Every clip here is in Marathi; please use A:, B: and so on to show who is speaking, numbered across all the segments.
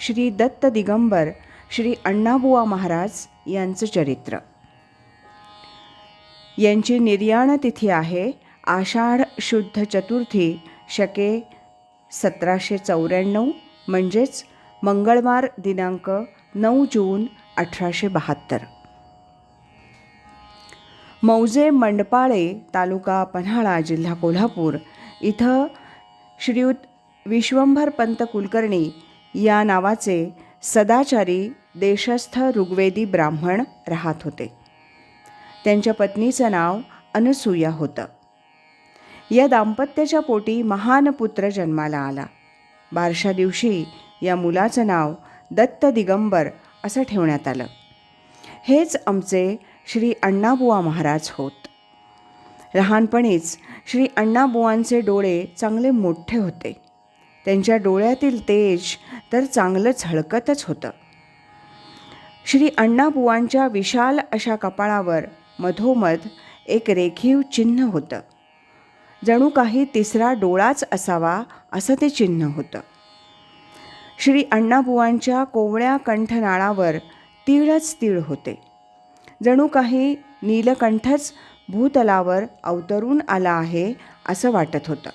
A: श्री दत्त दिगंबर श्री अण्णाबुवा महाराज यांचं चरित्र. यांची निर्याण तिथी आहे आषाढ शुद्ध चतुर्थी शके सतराशे चौऱ्याण्णव म्हणजेच मंगळवार दिनांक नऊ जून अठराशे बहात्तर. मौजे मंडपाळे तालुका पन्हाळा जिल्हा कोल्हापूर. इथं श्रीयुत विश्वंभर पंत कुलकर्णी या नावाचे सदाचारी देशस्थ ऋग्वेदी ब्राह्मण राहत होते. त्यांच्या पत्नीचं नाव अनसूया होतं. या दाम्पत्याच्या पोटी महान पुत्र जन्माला आला. बारशा दिवशी या मुलाचं नाव दत्त दिगंबर असं ठेवण्यात आलं. हेच आमचे श्री अण्णाबुवा महाराज होत. लहानपणीच श्री अण्णाबुवांचे डोळे चांगले मोठे होते. त्यांच्या डोळ्यातील तेज तर चांगलं झळकतच होतं. श्री अण्णाबुवांच्या विशाल अशा कपाळावर मधोमध एक रेखीव चिन्ह होतं. जणू काही तिसरा डोळाच असावा असं ते चिन्ह होतं. श्री अण्णाबुवांच्या कोवळ्या कंठनाळावर तीळच तीळ होते. जणू काही नीलकंठच भूतलावर अवतरून आला आहे असं वाटत होतं.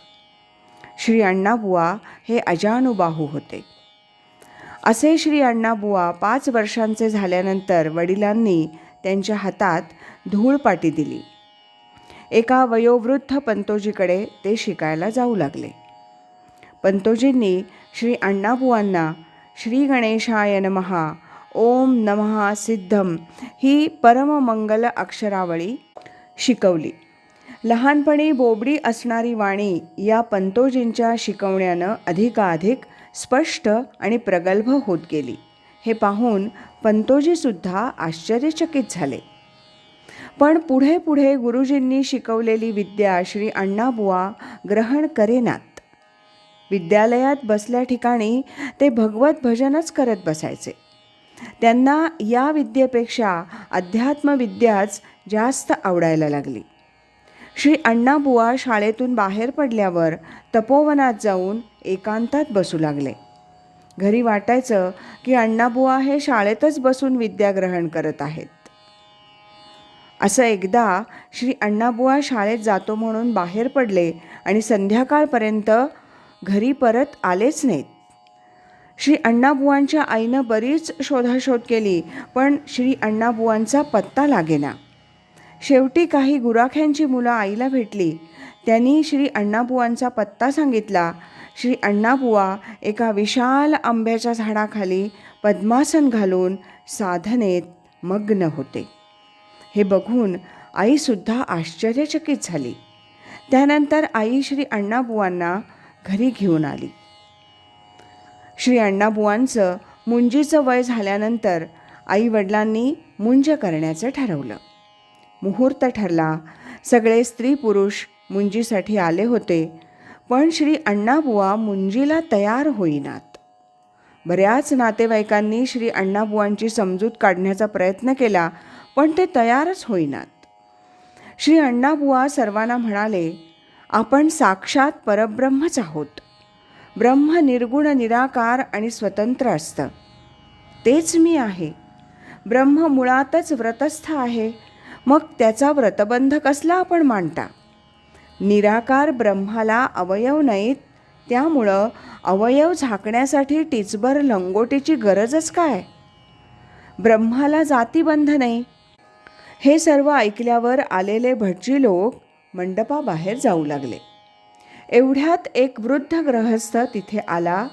A: श्री अण्णाबुवा हे अजानुबाहू होते. असे श्री अण्णाबुवा पाच वर्षांचे झाल्यानंतर वडिलांनी त्यांच्या हातात धूळपाटी दिली. एका वयोवृद्ध पंतोजीकडे ते शिकायला जाऊ लागले. पंतोजींनी श्री अण्णाबुवांना श्री गणेशाय नमहा ओम नमहा सिद्धम ही परममंगल अक्षरावळी शिकवली. लहानपणी बोबडी असणारी वाणी या पंतोजींच्या शिकवण्यानं अधिकाधिक स्पष्ट आणि प्रगल्भ होत गेली. हे पाहून पंतोजीसुद्धा आश्चर्यचकित झाले. पण पुढे पुढे गुरुजींनी शिकवलेली विद्या श्री अण्णाबुवा ग्रहण करेनात. विद्यालयात बसल्या ठिकाणी ते भगवत भजनच करत बसायचे. त्यांना या विद्येपेक्षा अध्यात्मविद्याच जास्त आवडायला लागली. श्री अण्णाबुवा शाळेतून बाहेर पडल्यावर तपोवनात जाऊन एकांतात बसू लागले. घरी वाटायचं की अण्णाबुवा हे शाळेतच बसून विद्या ग्रहण करत आहेत. असं एकदा श्री अण्णाबुवा शाळेत जातो म्हणून बाहेर पडले आणि संध्याकाळपर्यंत घरी परत आलेच नाहीत. श्री अण्णाबुवांच्या आईनं बरीच शोधाशोध केली पण श्री अण्णाबुवांचा पत्ता लागेना. शेवटी काही गुराख्यांची मुलं आईला भेटली. त्यांनी श्री अण्णाबुवांचा पत्ता सांगितला. श्री अण्णाबुवा एका विशाल आंब्याच्या झाडाखाली पद्मासन घालून साधनेत मग्न होते. हे बघून आईसुद्धा आश्चर्यचकित झाली. त्यानंतर आई श्री अण्णाबुवांना घरी घेऊन आली. श्री अण्णाबुवांचं मुंजीचं वय झाल्यानंतर आईवडिलांनी मुंज करण्याचं ठरवलं. मुहूर्त ठरला. सगळे स्त्री पुरुष मुंजीसाठी आले होते पण श्री अण्णाबुवा मुंजीला तयार होईनात. बऱ्याच नातेवाईकांनी श्री अण्णाबुवांची समजूत काढण्याचा प्रयत्न केला पण ते तयारच होईनात. श्री अण्णाबुवा सर्वांना म्हणाले आपण साक्षात परब्रह्मच आहोत. ब्रह्म निर्गुण निराकार आणि स्वतंत्र असतं. तेच मी आहे. ब्रह्म मुळातच व्रतस्थ आहे. मग त्याचा व्रतबंध कसला आपण मांडता? निराकार ब्रह्माला अवयव नाहीत त्यामुळं अवयव झाकण्यासाठी टिचभर लंगोटीची गरजच काय? ब्रह्माला जातीबंध नाही. हे सर्व ऐकल्यावर आलेले भटजी लोक मंडपाबाहेर जाऊ लागले. एवढ्यात एक वृद्ध ग्रहस्थ तिथे आला.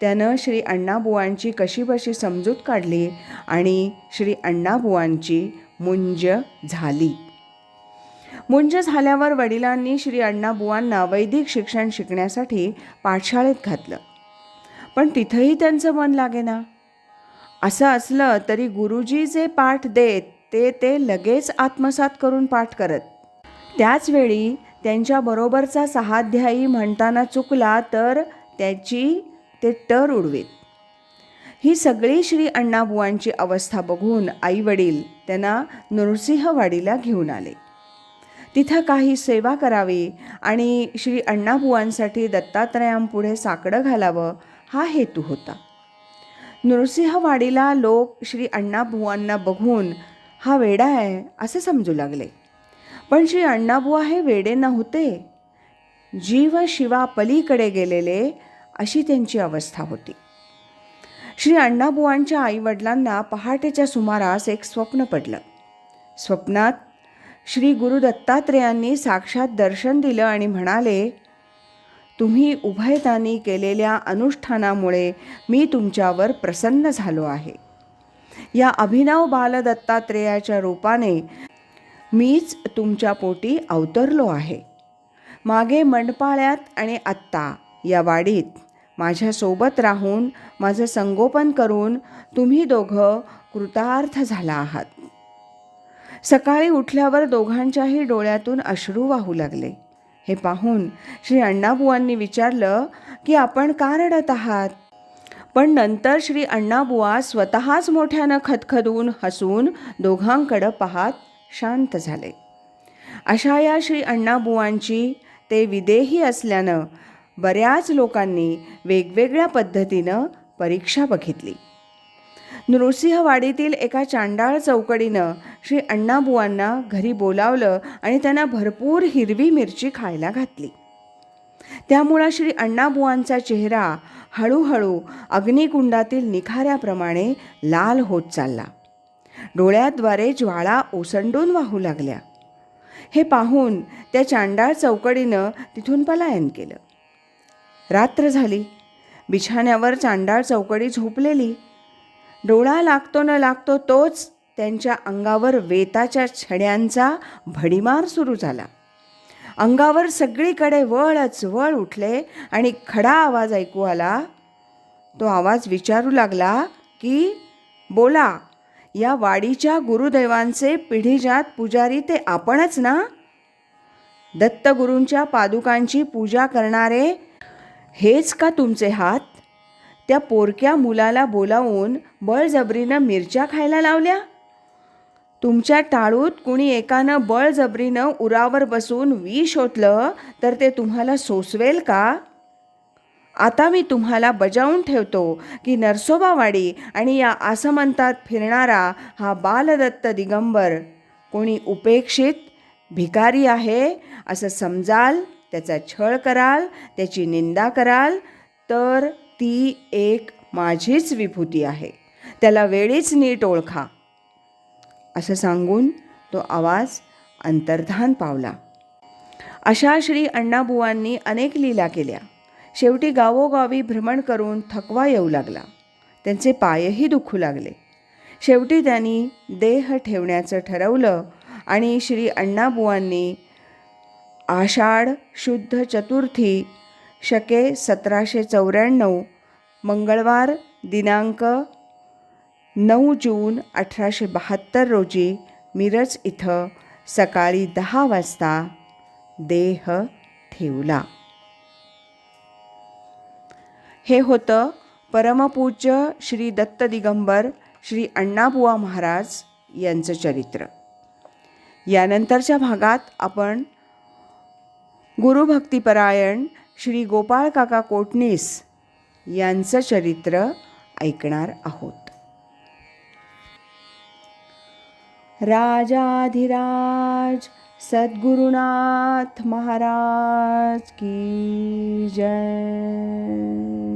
A: त्यानं श्री अण्णाबुवांची कशीबशी समजूत काढली आणि श्री अण्णाबुवांची मुंज झाली. मुंज झाल्यावर वडिलांनी श्री अण्णाबुवांना वैदिक शिक्षण शिकण्यासाठी पाठशाळेत घातलं. पण तिथंही त्यांचं मन लागेना. असं असलं तरी गुरुजी जे पाठ देत ते ते लगेच आत्मसात करून पाठ करत. त्याचवेळी त्यांच्याबरोबरचा सहाध्यायी म्हणताना चुकला तर त्याची ते टर उडवीत. ही सगळी श्री अण्णाबुवांची अवस्था बघून आईवडील त्यांना नृसिंहवाडीला घेऊन आले. तिथं काही सेवा करावी आणि श्री अण्णाबुवांसाठी दत्तात्रयांपुढे साकडं घालावं हा हेतू होता. नृसिंहवाडीला लोक श्री अण्णाबुवांना बघून हा वेडा आहे असे समजू लागले. पण श्री अण्णाबुवा हे वेडे नव्हते. जीव शिवा पलीकडे गेलेले अशी त्यांची अवस्था होती. श्री अण्णाबुवांच्या आईवडिलांना पहाटेच्या सुमारास एक स्वप्न पडलं. स्वप्नात श्री गुरु दत्तात्रेयांनी साक्षात दर्शन दिलं आणि म्हणाले तुम्ही उभयतानी केलेल्या अनुष्ठानामुळे मी तुमच्यावर प्रसन्न झालो आहे. या अभिनव बालदत्तात्रेयाच्या रूपाने मीच तुमच्या पोटी अवतरलो आहे. मागे मंडपाळ्यात आणि आत्ता या वाडीत माझ्यासोबत राहून माझं संगोपन करून तुम्ही दोघं कृतार्थ झाला आहात. सकाळी उठल्यावर दोघांच्याही डोळ्यातून अश्रू वाहू लागले. हे पाहून श्री अण्णाबुवांनी विचारलं की आपण का रडत आहात? पण नंतर श्री अण्णाबुवा स्वतःच मोठ्यानं खदखदून हसून दोघांकडं पाहत शांत झाले. अशा या श्री अण्णाबुवांची ते विदेही असल्यानं बऱ्याच लोकांनी वेगवेगळ्या पद्धतीनं परीक्षा बघितली. नृसिंहवाडीतील एका चांडाळ चौकडीनं श्री अण्णाबुवांना घरी बोलावलं आणि त्यांना भरपूर हिरवी मिरची खायला घातली. त्यामुळं श्री अण्णाबुवांचा चेहरा हळूहळू अग्निकुंडातील निखाऱ्याप्रमाणे लाल होत चालला. डोळ्याद्वारे ज्वाळा ओसंडून वाहू लागल्या. हे पाहून त्या चांडाळ चौकडीनं तिथून पलायन केलं. रात्र झाली. बिछाण्यावर चांडाळ चौकडी झोपलेली. डोळा लागतो न लागतो तोच त्यांच्या अंगावर वेताच्या छड्यांचा भडीमार सुरू झाला. अंगावर सगळीकडे वळच वळ उठले आणि खडा आवाज ऐकू आला. तो आवाज विचारू लागला की बोला या वाडीच्या गुरुदेवांचे पिढीजात पुजारी ते आपणच ना? दत्तगुरूंच्या पादुकांची पूजा करणारे हेच का तुमचे हात? त्या पोरक्या मुलाला बोलावून बळजबरीनं मिरच्या खायला लावल्या? तुमच्या टाळूत कुणी एकानं बळजबरीनं उरावर बसून विष ओतलं तर ते तुम्हाला सोसवेल का? आता मी तुम्हाला बजावून ठेवतो की नरसोबावाडी आणि या आसमंतात फिरणारा हा बालदत्त दिगंबर कोणी उपेक्षित भिकारी आहे असं समजाल? त्याचा छळ कराल त्याची निंदा कराल तर ती एक माझीच विभूती आहे. त्याला वेळीच नीट ओळखा. असं सांगून तो आवाज अंतर्धान पावला. अशा श्री अण्णाबुवांनी अनेक लीला केल्या. शेवटी गावोगावी भ्रमण करून थकवा येऊ लागला. त्यांचे पायही दुखू लागले. शेवटी त्यांनी देह ठेवण्याचं ठरवलं आणि श्री अण्णाबुवांनी आषाढ शुद्ध चतुर्थी शके सतराशे चौऱ्याण्णव मंगळवार दिनांक नऊ जून अठराशे बहात्तर रोजी मिरज इथं सकाळी दहा वाजता देह ठेवला. हे होतं परमपूज्य श्री दत्त दिगंबर श्री अण्णाबुवा महाराज यांचं चरित्र. यानंतरच्या भागात आपण गुरुभक्तिपरायण श्री गोपाळ काका कोटणीस यांचं चरित्र ऐकणार आहोत. राजाधिराज सद्गुरुनाथ महाराज की जय.